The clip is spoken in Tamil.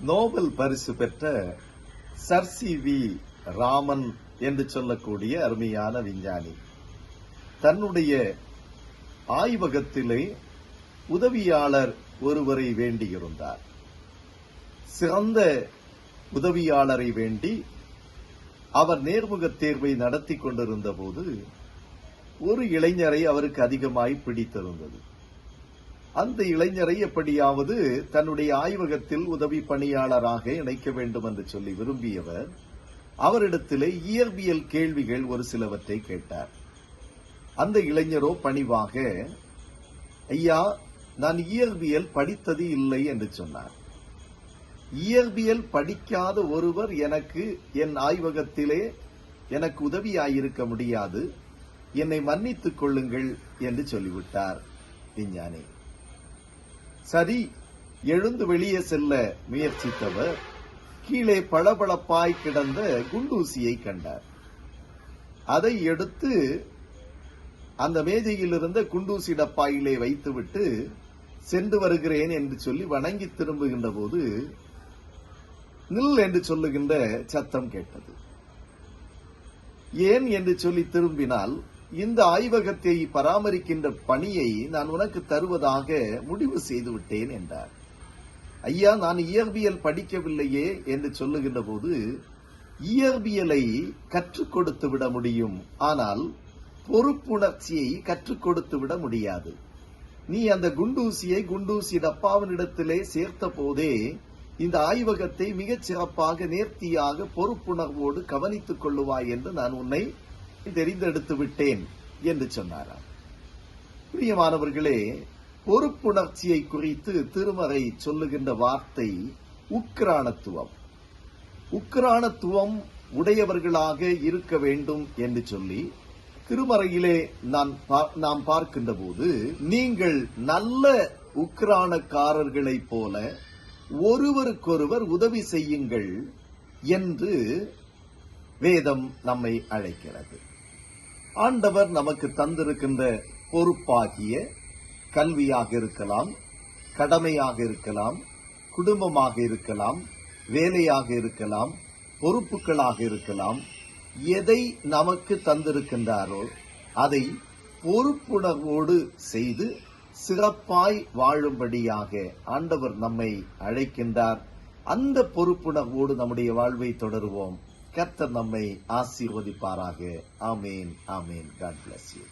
நோபல் பரிசு பெற்ற சர் சி வி ராமன் என்று சொல்லக்கூடிய அருமையான விஞ்ஞானி. தன்னுடைய ஆய்வகத்திலே உதவியாளர் ஒருவரை வேண்டியிருந்தார். சிறந்த உதவியாளரை வேண்டி அவர் நேர்முகத் தேர்வை நடத்தி கொண்டிருந்த போது ஒரு இளைஞரை அவருக்கு அதிகமாய் பிடித்திருந்தது. அந்த இளைஞரை எப்படியாவது தன்னுடைய ஆய்வகத்தில் உதவி பணியாளராக இணைக்க வேண்டும் என்று சொல்லி விரும்பியவர் அவரிடத்திலே இயற்பியல் கேள்விகள் ஒரு சிலவற்றை கேட்டார். அந்த இளைஞரோ பணிவாக ஐயா நான் இயற்பியல் படித்தது இல்லை என்று சொன்னார். இயற்பியல் படிக்காத ஒருவர் எனக்கு என் ஆய்வகத்திலே எனக்கு உதவியாயிருக்க முடியாது. என்னை மன்னித்துக் கொள்ளுங்கள் என்று சொல்லிவிட்டார் விஞ்ஞானி. சரி எழுந்து வெளியே செல்ல முயற்சித்தவர் கீழே பளபளப்பாய் கிடந்த குண்டூசியை கண்டார். அதை எடுத்து அந்த மேஜையில் இருந்த குண்டூசி டப்பாயிலே வைத்துவிட்டு சென்று வருகிறேன் என்று சொல்லி வணங்கி திரும்புகின்ற போது நில் என்று சொல்லுகின்ற சத்தம் கேட்டது. ஏன் என்று சொல்லி திரும்பினால் இந்த ஆய்வகத்தை பராமரிக்கின்ற பணியை நான் உனக்கு தருவதாக முடிவு செய்து விட்டேன் என்றார். ஐயா நான் இயற்பியல் படிக்கவில்லையே என்று சொல்லுகின்ற போது இயற்பியலை கற்றுக் கொடுத்து விட முடியும். ஆனால் பொறுப்புணர்ச்சியை கற்றுக் கொடுத்து விட முடியாது. நீ அந்த குண்டூசியை குண்டூசி டப்பாவினிடத்திலே சேர்த்த போதே இந்த ஆய்வகத்தை மிகச் சிறப்பாக நேர்த்தியாக பொறுப்புணர்வோடு கவனித்துக் கொள்ளுவாய் என்று நான் உன்னை தெரிந்தெடுத்து விட்டேன் என்று சொன்னாராம். பிரியமானவர்களே பொறுப்புணர்ச்சியை குறித்து திருமறை சொல்லுகின்ற வார்த்தை உக்ராணத்துவம் உக்ராணத்துவம் உடையவர்களாக இருக்க வேண்டும் என்று சொல்லி திருமறையிலே நான் பா- நாம் பார்க்கின்ற போது நீங்கள் நல்ல உக்ரானக்காரர்களைப் போல ஒருவருக்கொருவர் உதவி செய்யுங்கள் என்று வேதம் நம்மை அழைக்கிறது. ஆண்டவர் நமக்கு தந்திருக்கின்ற பொறுப்பாகிய கல்வியாக இருக்கலாம் கடமையாக இருக்கலாம் குடும்பமாக இருக்கலாம் வேலையாக இருக்கலாம் பொறுப்புகளாக இருக்கலாம் எதை நமக்கு தந்திருக்கின்றாரோ அதை பொறுப்புணர்வோடு செய்து சிறப்பாய் வாழும்படியாக ஆண்டவர் நம்மை அழைக்கின்றார். அந்த பொறுப்புணர்வோடு நம்முடைய வாழ்வை தொடருவோம். கர்த்தர் நம்மை ஆசீர்வதிப்பாராக. ஆமேன் ஆமேன். God bless you